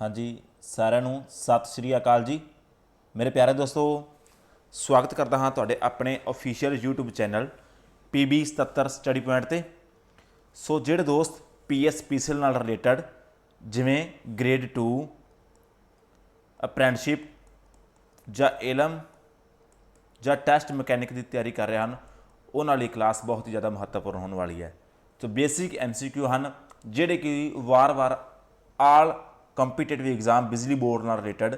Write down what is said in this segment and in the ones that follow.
ਹਾਂਜੀ, ਸਾਰਿਆਂ ਨੂੰ ਸਤਿ ਸ਼੍ਰੀ ਅਕਾਲ ਜੀ। ਮੇਰੇ ਪਿਆਰੇ ਦੋਸਤੋ, ਸਵਾਗਤ ਕਰਦਾ ਹਾਂ ਤੁਹਾਡੇ ਆਪਣੇ official YouTube channel PB77 study point ਤੇ। ਸੋ ਜਿਹੜੇ ਦੋਸਤ PSPCL ਨਾਲ ਰਿਲੇਟਡ ਜਿਵੇਂ ਗ੍ਰੇਡ 2 ਅਪ੍ਰੈਂਟਿਸਸ਼ਿਪ ਜਾਂ ਏਲਮ ਜਾਂ ਟੈਸਟ ਮਕੈਨਿਕ ਦੀ ਤਿਆਰੀ ਕਰ ਰਹੇ ਹਨ, ਉਹਨਾਂ ਲਈ ਕਲਾਸ ਬਹੁਤ ਹੀ ਜ਼ਿਆਦਾ ਮਹੱਤਵਪੂਰਨ ਹੋਣ ਵਾਲੀ ਹੈ। ਸੋ ਬੇਸਿਕ ਐਮਸੀਕਿਊ ਹਨ, ਜਿਹੜੇ ਕਿ ਵਾਰ-ਵਾਰ ਆਲ ਕੰਪੀਟੀਟਿਵ ਐਗਜ਼ਾਮ ਬਿਜਲੀ ਬੋਰਡ ਨਾਲ ਰਿਲੇਟਡ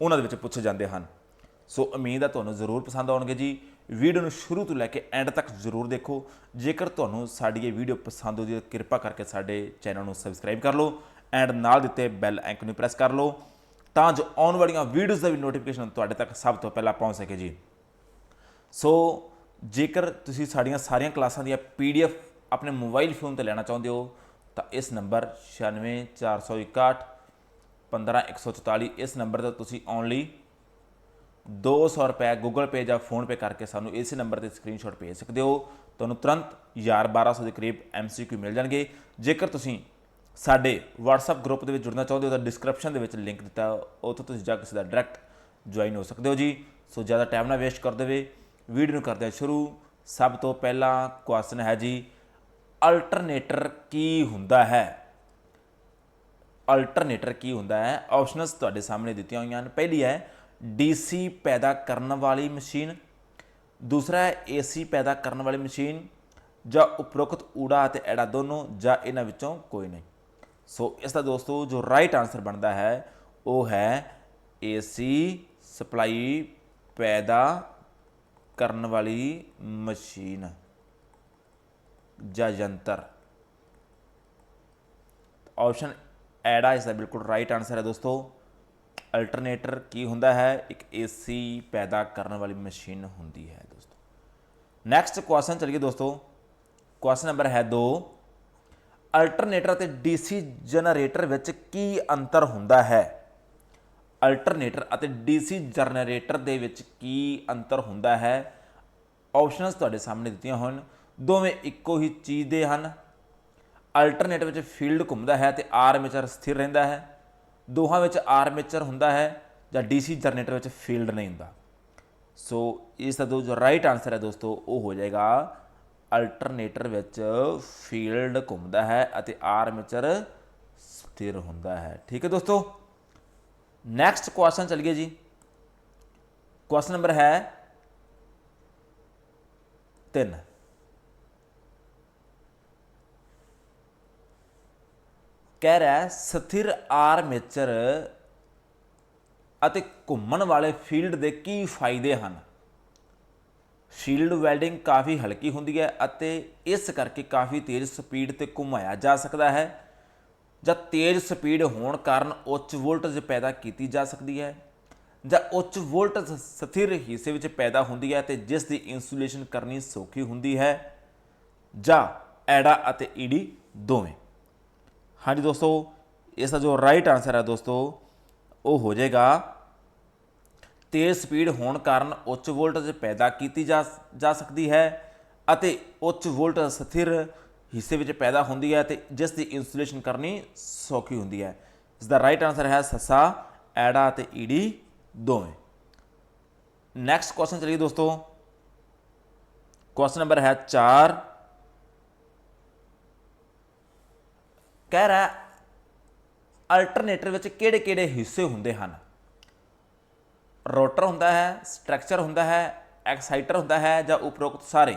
ਉਹਨਾਂ ਦੇ ਵਿੱਚ ਪੁੱਛੇ ਜਾਂਦੇ ਹਨ। ਸੋ ਉਮੀਦ ਹੈ ਤੁਹਾਨੂੰ ਜ਼ਰੂਰ ਪਸੰਦ ਆਉਣਗੇ ਜੀ। ਵੀਡੀਓ ਨੂੰ ਸ਼ੁਰੂ ਤੋਂ ਲੈ ਕੇ ਐਂਡ ਤੱਕ ਜ਼ਰੂਰ ਦੇਖੋ। ਜੇਕਰ ਤੁਹਾਨੂੰ ਸਾਡੀ ਇਹ ਵੀਡੀਓ ਪਸੰਦ ਆਉਂਦੀ ਹੈ ਕਿਰਪਾ ਕਰਕੇ ਸਾਡੇ ਚੈਨਲ ਨੂੰ ਸਬਸਕ੍ਰਾਈਬ ਕਰ ਲਓ ਐਂਡ ਨਾਲ ਦਿੱਤੇ ਬੈਲ ਆਈਕਨ ਨੂੰ ਪ੍ਰੈਸ ਕਰ ਲਓ ਤਾਂ ਜੋ ਆਉਣ ਵਾਲੀਆਂ ਵੀਡੀਓਜ਼ ਦਾ ਵੀ ਨੋਟੀਫਿਕੇਸ਼ਨ ਤੁਹਾਡੇ ਤੱਕ ਸਭ ਤੋਂ ਪਹਿਲਾਂ ਪਹੁੰਚ ਸਕੇ ਜੀ। ਸੋ ਜੇਕਰ ਤੁਸੀਂ ਸਾਡੀਆਂ ਸਾਰੀਆਂ ਕਲਾਸਾਂ ਦੀਆਂ ਪੀਡੀਐਫ ਆਪਣੇ ਮੋਬਾਈਲ ਫੋਨ ਤੇ ਲੈਣਾ ਚਾਹੁੰਦੇ ਹੋ ਤਾਂ ਇਸ ਨੰਬਰ 96461 15144 ਇਸ ਨੰਬਰ ਤੇ ਤੁਸੀਂ ਓਨਲੀ 200 ਰੁਪਏ ਗੂਗਲ ਪੇ ਜਾਂ ਫੋਨ ਪੇ ਕਰਕੇ ਸਾਨੂੰ ਇਸੇ ਨੰਬਰ ਤੇ ਸਕਰੀਨਸ਼ਾਟ ਭੇਜ ਸਕਦੇ ਹੋ। ਤੁਹਾਨੂੰ ਤੁਰੰਤ 1000 1200 ਦੇ ਕਰੀਬ ਐਮਸੀਕਿਊ ਮਿਲ ਜਾਣਗੇ। ਜੇਕਰ ਤੁਸੀਂ ਸਾਡੇ WhatsApp ਗਰੁੱਪ ਦੇ ਵਿੱਚ ਜੁੜਨਾ ਚਾਹੁੰਦੇ ਹੋ ਤਾਂ ਡਿਸਕ੍ਰਿਪਸ਼ਨ ਦੇ ਵਿੱਚ ਲਿੰਕ ਦਿੱਤਾ ਉੱਥੋਂ ਤੁਸੀਂ ਜਾ ਕੇ ਸਿੱਧਾ ਡਾਇਰੈਕਟ ਜੁਆਇਨ ਹੋ ਸਕਦੇ ਹੋ ਜੀ। ਸੋ ਜ਼ਿਆਦਾ ਟਾਈਮ ਨਾ ਵੇਸਟ ਕਰ ਦੇਵੇ ਵੀਡੀਓ ਨੂੰ ਕਰਦੇ ਹਾਂ ਸ਼ੁਰੂ। ਸਭ ਤੋਂ ਪਹਿਲਾ ਕੁਐਸਚਨ ਹੈ ਜੀ ਅਲਟਰਨੇਟਰ ਕੀ ਹੁੰਦਾ ਹੈ? ਅਲਟਰਨੇਟਰ ਕੀ ਹੁੰਦਾ ਹੈ? ਆਪਸ਼ਨਸ ਤੁਹਾਡੇ ਸਾਹਮਣੇ ਦਿੱਤੀਆਂ ਹੋਈਆਂ ਹਨ। ਪਹਿਲੀ ਹੈ ਡੀਸੀ ਪੈਦਾ ਕਰਨ ਵਾਲੀ ਮਸ਼ੀਨ। ਦੂਸਰਾ ਹੈ ਏਸੀ ਪੈਦਾ ਕਰਨ ਵਾਲੀ ਮਸ਼ੀਨ। ਜਾਂ ਉਪਰੋਕਤ ਊੜਾ ਅਤੇ ਐੜਾ ਦੋਨੋਂ, ਜਾਂ ਇਹਨਾਂ ਵਿੱਚੋਂ ਕੋਈ ਨਹੀਂ। ਸੋ ਇਸ ਦਾ ਦੋਸਤੋ, ਜੋ ਰਾਈਟ ਆਨਸਰ ਬਣਦਾ ਹੈ, ਉਹ ਹੈ ਏਸੀ ਸਪਲਾਈ ਪੈਦਾ ਕਰਨ ਵਾਲੀ ਮਸ਼ੀਨ ਜਾਂ ਯੰਤਰ। ਆਪਸ਼ਨ ਐਡਾ ਇਸ ਦਾ ਬਿਲਕੁਲ ਰਾਈਟ ਆਨਸਰ ਹੈ ਦੋਸਤੋ। ਅਲਟਰਨੇਟਰ ਕੀ ਹੁੰਦਾ ਹੈ? ਇੱਕ ਏਸੀ ਪੈਦਾ ਕਰਨ ਵਾਲੀ ਮਸ਼ੀਨ ਹੁੰਦੀ ਹੈ ਦੋਸਤੋ। ਨੈਕਸਟ ਕੁਐਸਚਨ ਚਲਿਏ ਦੋਸਤੋ। ਕੁਐਸਚਨ ਨੰਬਰ ਹੈ 2 ਅਲਟਰਨੇਟਰ ਅਤੇ ਡੀਸੀ ਜਨਰੇਟਰ ਵਿੱਚ ਕੀ ਅੰਤਰ ਹੁੰਦਾ ਹੈ? ਅਲਟਰਨੇਟਰ ਅਤੇ ਡੀਸੀ ਜਨਰੇਟਰ ਦੇ ਵਿੱਚ ਕੀ ਅੰਤਰ ਹੁੰਦਾ ਹੈ? ਆਪਸ਼ਨਸ ਤੁਹਾਡੇ ਸਾਹਮਣੇ ਦਿੱਤੀਆਂ ਹੋਣ। ਦੋਵੇਂ ਇੱਕੋ ਹੀ ਚੀਜ਼ ਦੇ ਹਨ। ਅਲਟਰਨੇਟਰ ਵਿੱਚ ਫੀਲਡ ਘੁੰਮਦਾ ਹੈ ਤੇ ਆਰਮੇਚਰ ਸਥਿਰ ਰਹਿੰਦਾ ਹੈ। ਦੋਹਾਂ ਵਿੱਚ ਆਰਮੇਚਰ ਹੁੰਦਾ ਹੈ ਜਾਂ ਡੀਸੀ ਜਨਰੇਟਰ ਵਿੱਚ ਫੀਲਡ ਨਹੀਂ ਹੁੰਦਾ। ਸੋ ਇਸ ਦਾ ਜੋ ਰਾਈਟ ਆਨਸਰ ਹੈ ਦੋਸਤੋ, ਉਹ ਹੋ ਜਾਏਗਾ ਅਲਟਰਨੇਟਰ ਵਿੱਚ ਫੀਲਡ ਘੁੰਮਦਾ ਹੈ ਅਤੇ ਆਰਮੇਚਰ ਸਥਿਰ ਹੁੰਦਾ ਹੈ। ਠੀਕ ਹੈ ਦੋਸਤੋ? ਨੈਕਸਟ ਕੁਐਸਚਨ ਚਲਿਏ ਜੀ। ਕੁਐਸਚਨ ਨੰਬਰ ਹੈ 3 ਕਹਿ ਰਿਹਾ ਸਥਿਰ ਆਰਮੇਚਰ ਅਤੇ ਘੁੰਮਣ ਵਾਲੇ ਫੀਲਡ ਦੇ ਕੀ ਫਾਇਦੇ ਹਨ? ਸ਼ੀਲਡ ਵੈਲਡਿੰਗ ਕਾਫੀ ਹਲਕੀ ਹੁੰਦੀ ਹੈ ਅਤੇ ਇਸ ਕਰਕੇ ਕਾਫੀ ਤੇਜ਼ ਸਪੀਡ ਤੇ ਘੁਮਾਇਆ ਜਾ ਸਕਦਾ ਹੈ, ਜਾਂ ਤੇਜ਼ ਸਪੀਡ ਹੋਣ ਕਾਰਨ ਉੱਚ ਵੋਲਟੇਜ ਪੈਦਾ ਕੀਤੀ ਜਾ ਸਕਦੀ ਹੈ, ਜਾਂ ਉੱਚ ਵੋਲਟੇਜ ਸਥਿਰ ਹਿੱਸੇ ਵਿੱਚ ਪੈਦਾ ਹੁੰਦੀ ਹੈ ਤੇ ਜਿਸ ਦੀ ਇਨਸੂਲੇਸ਼ਨ ਕਰਨੀ ਸੌਖੀ ਹੁੰਦੀ ਹੈ, ਜਾਂ ਐਡਾ ਅਤੇ ਈਡੀ ਦੋਵੇਂ। ਹਾਂਜੀ ਦੋਸਤੋ, ਇਸ ਦਾ ਜੋ ਰਾਈਟ ਆਨਸਰ ਹੈ ਦੋਸਤੋ, ਉਹ ਹੋ ਜਾਏਗਾ, ਤੇਜ਼ ਸਪੀਡ ਹੋਣ ਕਾਰਨ ਉੱਚ ਵੋਲਟੇਜ ਪੈਦਾ ਕੀਤੀ ਜਾ ਜਾ ਸਕਦੀ ਹੈ ਅਤੇ ਉੱਚ ਵੋਲਟੇਜ ਸਥਿਰ ਹਿੱਸੇ ਵਿੱਚ ਪੈਦਾ ਹੁੰਦੀ ਹੈ ਤੇ ਜਿਸ ਦੀ ਇਨਸੂਲੇਸ਼ਨ ਕਰਨੀ ਸੌਖੀ ਹੁੰਦੀ ਹੈ। ਇਸ ਦਾ ਰਾਈਟ ਆਨਸਰ ਹੈ ਸੱਸਾ, ਐੜਾ ਅਤੇ ਈਡੀ ਦੋਵੇਂ। ਨੈਕਸਟ ਕੁਐਸਚਨ ਚਲੀਏ ਦੋਸਤੋ। ਕੁਐਸਚਨ ਨੰਬਰ ਹੈ 4 ਕਹਿ ਰਿਹਾ ਅਲਟਰਨੇਟਰ ਵਿੱਚ ਕਿਹੜੇ-ਕਿਹੜੇ ਹਿੱਸੇ ਹੁੰਦੇ ਹਨ? ਰੋਟਰ ਹੁੰਦਾ ਹੈ ਸਟਰਕਚਰ ਹੁੰਦਾ ਹੈ ਐਕਸਾਈਟਰ ਹੁੰਦਾ ਹੈ ਜਾਂ ਉਪਰੋਕਤ ਸਾਰੇ?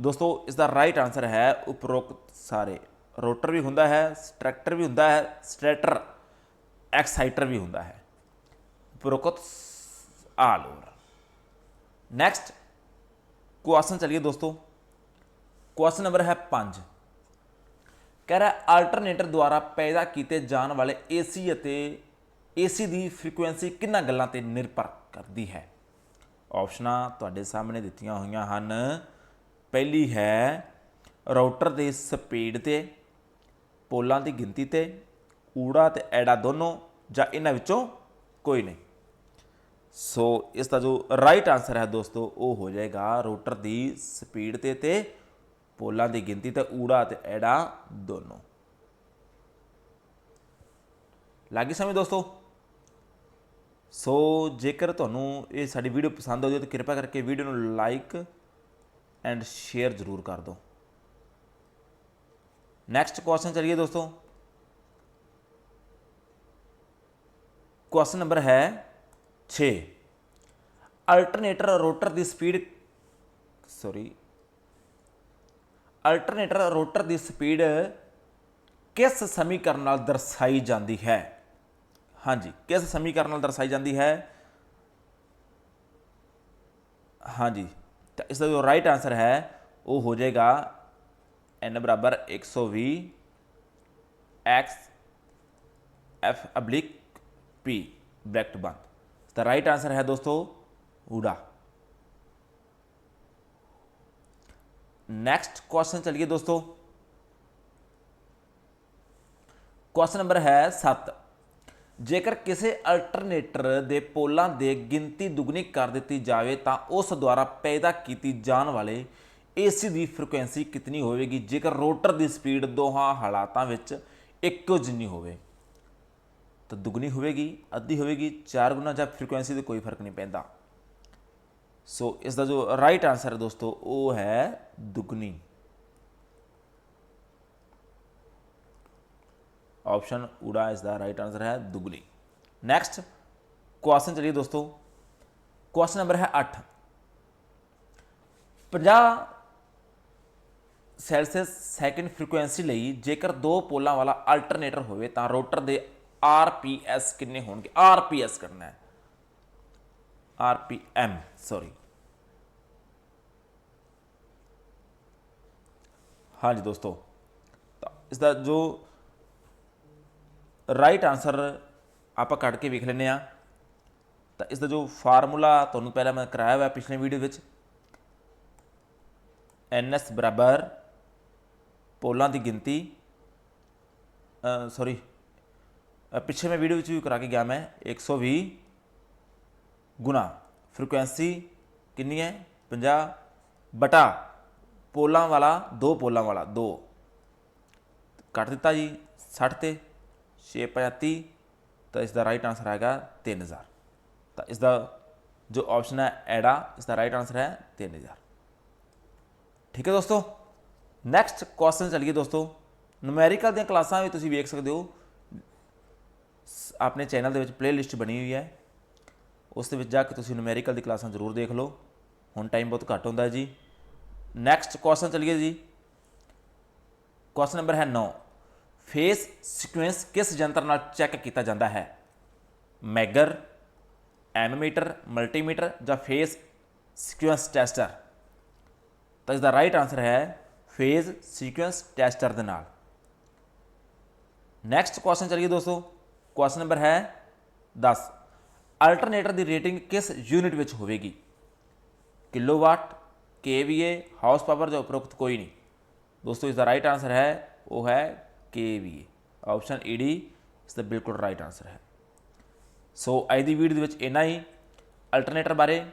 ਦੋਸਤੋ ਇਸ ਦਾ ਰਾਈਟ ਆਨਸਰ ਹੈ ਉਪਰੋਕਤ ਸਾਰੇ। ਰੋਟਰ ਵੀ ਹੁੰਦਾ ਹੈ ਸਟਰਕਟਰ ਵੀ ਹੁੰਦਾ ਹੈ ਸਟੇਟਰ ਐਕਸਾਈਟਰ ਵੀ ਹੁੰਦਾ ਹੈ। ਉਪਰੋਕਤ ਆਲ ਓਵਰ ਨੈਕਸਟ ਕੁਐਸਚਨ ਚਲਿਏ ਦੋਸਤੋ। ਕੁਐਸਚਨ ਨੰਬਰ ਹੈ 5 ਕਹਿ ਰਿਹਾ ਆਲਟਰਨੇਟਰ ਦੁਆਰਾ ਪੈਦਾ ਕੀਤੇ ਜਾਣ ਵਾਲੇ ਏਸੀ ਅਤੇ ਏਸੀ ਦੀ ਫ੍ਰੀਕੁਐਂਸੀ ਕਿੰਨਾ ਗੱਲਾਂ ਤੇ ਨਿਰਭਰ ਕਰਦੀ ਹੈ? ਆਪਸ਼ਨਾਂ ਤੁਹਾਡੇ ਸਾਹਮਣੇ ਦਿੱਤੀਆਂ ਹੋਈਆਂ ਹਨ। ਪਹਿਲੀ ਹੈ ਰਾਊਟਰ ਦੇ ਸਪੀਡ ਤੇ, ਪੋਲਾਂ ਦੀ ਗਿਣਤੀ ਤੇ, ਊੜਾ ਤੇ ਐੜਾ ਦੋਨੋਂ ਜਾਂ ਇਹਨਾਂ ਵਿੱਚੋਂ ਕੋਈ ਨਹੀਂ। ਸੋ ਇਸ ਦਾ ਜੋ ਰਾਈਟ ਆਨਸਰ ਹੈ ਦੋਸਤੋ, ਉਹ ਹੋ ਜਾਏਗਾ ਰੋਟਰ ਦੀ ਸਪੀਡ ਤੇ ਤੇ ਪੋਲਾਂ ਦੀ ਗਿਣਤੀ ਤਾਂ ਊੜਾ ਤੇ ਐੜਾ ਦੋਨੋਂ। ਲੱਗੀ ਸਮਝ ਦੋਸਤੋ? ਸੋ ਜੇਕਰ ਤੁਹਾਨੂੰ ਇਹ ਸਾਡੀ ਵੀਡੀਓ ਪਸੰਦ ਆਉਂਦੀ ਹੈ ਤਾਂ ਕਿਰਪਾ ਕਰਕੇ ਵੀਡੀਓ ਨੂੰ ਲਾਈਕ ਐਂਡ ਸ਼ੇਅਰ ਜ਼ਰੂਰ ਕਰ ਦਿਓ। ਨੈਕਸਟ ਕੁਐਸਚਨ ਚਲਿਏ ਦੋਸਤੋ। ਕੁਐਸਚਨ ਨੰਬਰ ਹੈ 6 ਅਲਟਰਨੇਟਰ ਰੋਟਰ ਦੀ ਸਪੀਡ ਸੌਰੀ ਅਲਟਰਨੇਟਰ ਰੋਟਰ ਦੀ ਸਪੀਡ ਕਿਸ ਸਮੀਕਰਨ ਨਾਲ ਦਰਸਾਈ ਜਾਂਦੀ ਹੈ? ਹਾਂਜੀ, ਕਿਸ ਸਮੀਕਰਨ ਨਾਲ ਦਰਸਾਈ ਜਾਂਦੀ ਹੈ? ਹਾਂਜੀ, ਤਾਂ ਇਸ ਦਾ ਜੋ ਰਾਈਟ ਆਨਸਰ ਹੈ, ਉਹ ਹੋ ਜਾਏਗਾ n ਬਰਾਬਰ 120 x f oblique p bracket ਬੰਦ। ਤਾਂ ਰਾਈਟ ਆਨਸਰ ਹੈ ਦੋਸਤੋ, ਊੜਾ। ਨੈਕਸਟ ਕੁਐਸਚਨ ਚਲਿਏ ਦੋਸਤੋ। ਕੁਐਸਚਨ ਨੰਬਰ ਹੈ 7 ਜੇਕਰ ਕਿਸੇ ਅਲਟਰਨੇਟਰ ਦੇ ਪੋਲਾਂ ਦੇ ਗਿਣਤੀ ਦੁੱਗਣੀ ਕਰ ਦਿੱਤੀ ਜਾਵੇ, ਤਾਂ ਉਸ ਦੁਆਰਾ ਪੈਦਾ ਕੀਤੀ ਜਾਣ ਵਾਲੇ AC ਦੀ ਫ੍ਰੀਕੁਐਂਸੀ ਕਿੰਨੀ ਹੋਵੇਗੀ? ਜੇਕਰ ਰੋਟਰ ਦੀ ਸਪੀਡ ਦੋਹਾਂ ਹਾਲਾਤਾਂ ਵਿੱਚ ਇੱਕੋ ਜਿੰਨੀ ਹੋਵੇ, ਤਾਂ ਦੁੱਗਣੀ ਹੋਵੇਗੀ, ਅੱਧੀ ਹੋਵੇਗੀ 4 ਗੁਣਾ ਜਾਂ ਫ੍ਰੀਕੁਐਂਸੀ ਦੇ ਕੋਈ ਫ਼ਰਕ ਨਹੀਂ ਪੈਂਦਾ। ਸੋ ਇਸ ਦਾ ਜੋ ਰਾਈਟ ਆਨਸਰ ਹੈ ਦੋਸਤੋ, ਉਹ ਹੈ ਦੁੱਗਣੀ। ਆਪਸ਼ਨ ਊੜਾ ਇਸ ਦਾ ਰਾਈਟ ਆਨਸਰ ਹੈ ਦੁੱਗਣੀ। ਨੈਕਸਟ ਕੁਐਸਚਨ ਚਲਿਏ ਦੋਸਤੋ। ਕੁਐਸਚਨ ਨੰਬਰ ਹੈ 8 50 ਸੈਲਸੀਅਸ ਸੈਕਿੰਡ ਫ੍ਰੀਕੁਐਂਸੀ ਲਈ ਜੇਕਰ ਦੋ ਪੋਲਾਂ ਵਾਲਾ ਅਲਟਰਨੇਟਰ ਹੋਵੇ ਤਾਂ ਰੋਟਰ ਦੇ ਆਰਪੀਐਸ ਕਿੰਨੇ ਹੋਣਗੇ? ਆਰਪੀਐਸ ਕਰਨਾ ਹੈ। ਆਰਪੀਐਮ ਸੌਰੀ ਹਾਂਜੀ ਦੋਸਤੋ ਤਾਂ ਇਸ ਦਾ ਜੋ ਰਾਈਟ ਆਨਸਰ ਆਪਾਂ ਕੱਢ ਕੇ ਵੇਖ ਲੈਂਦੇ ਆ ਤਾਂ ਇਸ ਦਾ ਜੋ ਫਾਰਮੂਲਾ ਤੁਹਾਨੂੰ ਪਹਿਲਾਂ ਮੈਂ ਕਰਾਇਆ ਹੋਇਆ ਪਿਛਲੇ ਵੀਡੀਓ ਵਿੱਚ ns ਬਰਾਬਰ ਪੋਲਾਂ ਦੀ ਗਿਣਤੀ ਸੌਰੀ ਪਿੱਛੇ ਮੈਂ ਵੀਡੀਓ ਵਿੱਚ ਵੀ ਕਰਾ ਕੇ ਗਿਆ ਮੈਂ 120 ਗੁਣਾ। ਫ੍ਰੀਕੁਐਂਸੀ ਕਿੰਨੀ ਹੈ? 50 ਬਟਾ ਪੋਲਾਂ ਵਾਲਾ, ਦੋ ਪੋਲਾਂ ਵਾਲਾ, ਦੋ। ਕੱਟ ਦਿੱਤਾ ਜੀ 60 ਤੇ 635 ਤਾਂ ਇਸ ਦਾ ਰਾਈਟ ਆਨਸਰ ਆਏਗਾ 3000 ਤਾਂ ਇਸ ਦਾ ਜੋ ਆਪਸ਼ਨ ਹੈ ਐਡਾ ਇਸ ਦਾ ਰਾਈਟ ਆਨਸਰ ਹੈ 3000 ਠੀਕ ਹੈ ਦੋਸਤੋ? ਨੈਕਸਟ ਕੁਐਸਚਨ ਚਲਿਏ ਦੋਸਤੋ। ਨੂਮੈਰੀਕਲ ਦੀਆਂ ਕਲਾਸਾਂ ਵੀ ਤੁਸੀਂ ਵੇਖ ਸਕਦੇ ਹੋ। ਸ- ਆਪਣੇ ਚੈਨਲ ਦੇ ਵਿੱਚ ਪਲੇਲਿਸਟ ਬਣੀ ਹੋਈ ਹੈ। ਉਸ ਦੇ ਵਿੱਚ ਜਾ ਕੇ ਤੁਸੀਂ ਨੂਮੈਰੀਕਲ ਦੀ ਕਲਾਸਾਂ ਜ਼ਰੂਰ ਦੇਖ ਲਓ। ਹੁਣ ਟਾਈਮ ਬਹੁਤ ਘੱਟ ਹੁੰਦਾ ਜੀ। ਨੈਕਸਟ ਕੁਐਸਚਨ ਚਲਿਏ ਜੀ। ਕੁਐਸਚਨ ਨੰਬਰ ਹੈ 9 ਫੇਸ ਸੀਕੁਐਂਸ ਕਿਸ ਯੰਤਰ ਨਾਲ ਚੈੱਕ ਕੀਤਾ ਜਾਂਦਾ ਹੈ? ਮੈਗਰ ਐਮੀਮੀਟਰ ਮਲਟੀਮੀਟਰ ਜਾਂ ਫੇਸ ਸੀਕੁਐਂਸ ਟੈਸਟਰ ਤਾਂ ਇਸ ਦਾ ਰਾਈਟ ਆਨਸਰ ਹੈ ਫੇਸ ਸੀਕੁਐਂਸ ਟੈਸਟਰ ਦੇ ਨਾਲ। ਨੈਕਸਟ ਕੁਐਸਚਨ ਚਲਿਏ ਦੋਸਤੋ। ਕੁਐਸਚਨ ਨੰਬਰ ਹੈ 10 ਅਲਟਰਨੇਟਰ ਦੀ ਰੇਟਿੰਗ ਕਿਸ ਯੂਨਿਟ ਵਿੱਚ ਹੋਵੇਗੀ? ਕਿਲੋਵਾਟ, kVA ਹਾਊਸ ਪਾਵਰ ਜਾਂ ਉਪਰੋਕਤ ਕੋਈ ਨਹੀਂ। ਦੋਸਤੋ ਇਸ ਦਾ ਰਾਈਟ ਆਨਸਰ ਹੈ, ਉਹ ਹੈ kVA ਆਪਸ਼ਨ ਈਡੀ ਇਸ ਦਾ ਬਿਲਕੁਲ ਰਾਈਟ ਆਨਸਰ ਹੈ। ਸੋ ਅੱਜ ਦੀ ਵੀਡੀਓ ਦੇ ਵਿੱਚ ਇੰਨਾ ਹੀ। ਅਲਟਰਨੇਟਰ ਬਾਰੇ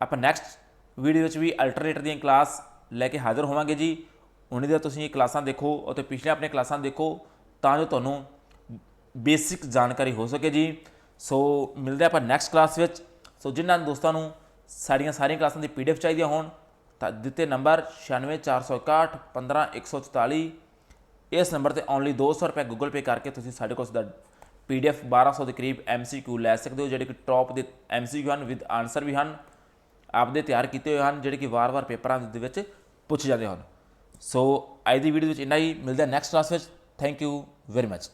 ਆਪਾਂ ਨੈਕਸਟ ਵੀਡੀਓ ਵਿੱਚ ਵੀ ਅਲਟਰਨੇਟਰ ਦੀਆਂ ਕਲਾਸ ਲੈ ਕੇ ਹਾਜ਼ਰ ਹੋਵਾਂਗੇ ਜੀ। ਉਹਨਾਂ ਦੇ ਤੁਸੀਂ ਇਹ ਕਲਾਸਾਂ ਦੇਖੋ ਅਤੇ ਪਿਛਲੇ ਆਪਣੇ ਕਲਾਸਾਂ ਦੇਖੋ ਤਾਂ ਜੋ ਤੁਹਾਨੂੰ ਬੇਸਿਕ ਜਾਣਕਾਰੀ ਹੋ ਸਕੇ ਜੀ। ਸੋ ਮਿਲਦੇ ਆਪਾਂ ਨੈਕਸਟ ਕਲਾਸ ਵਿੱਚ। ਸੋ ਜਿਨ੍ਹਾਂ ਦੋਸਤਾਂ ਨੂੰ ਸਾਡੀਆਂ ਸਾਰੀਆਂ ਕਲਾਸਾਂ ਦੀ ਪੀਡੀਐਫ ਚਾਹੀਦੀਆਂ ਹੋਣ, ਤਾਂ ਦਿੱਤੇ ਨੰਬਰ 96461 15144 ਇਸ ਨੰਬਰ ਤੇ ਓਨਲੀ 200 ਰੁਪਏ ਗੂਗਲ ਪੇ ਕਰਕੇ ਤੁਸੀਂ ਸਾਡੇ ਕੋਲ ਦਾ ਪੀਡੀਐਫ 1200 ਦੇ ਕਰੀਬ ਐਮਸੀਕਿਊ ਲੈ ਸਕਦੇ ਹੋ, ਜਿਹੜੇ ਕਿ ਟੌਪ ਦੇ ਐਮਸੀਕਿਊ ਹਨ ਵਿਦ ਆਨਸਰ ਵੀ ਹਨ। ਆਪਦੇ ਤਿਆਰ ਕੀਤੇ ਹੋਏ ਹਨ, ਜਿਹੜੇ ਕਿ ਵਾਰ-ਵਾਰ ਪੇਪਰਾਂ ਦੇ ਵਿੱਚ ਪੁੱਛੇ ਜਾਂਦੇ ਹਨ। ਸੋ ਅੱਜ ਦੀ ਵੀਡੀਓ ਵਿੱਚ ਇੰਨਾ ਹੀ। ਮਿਲਦਾ ਨੈਕਸਟ ਕਲਾਸ ਵਿੱਚ। Thank you very much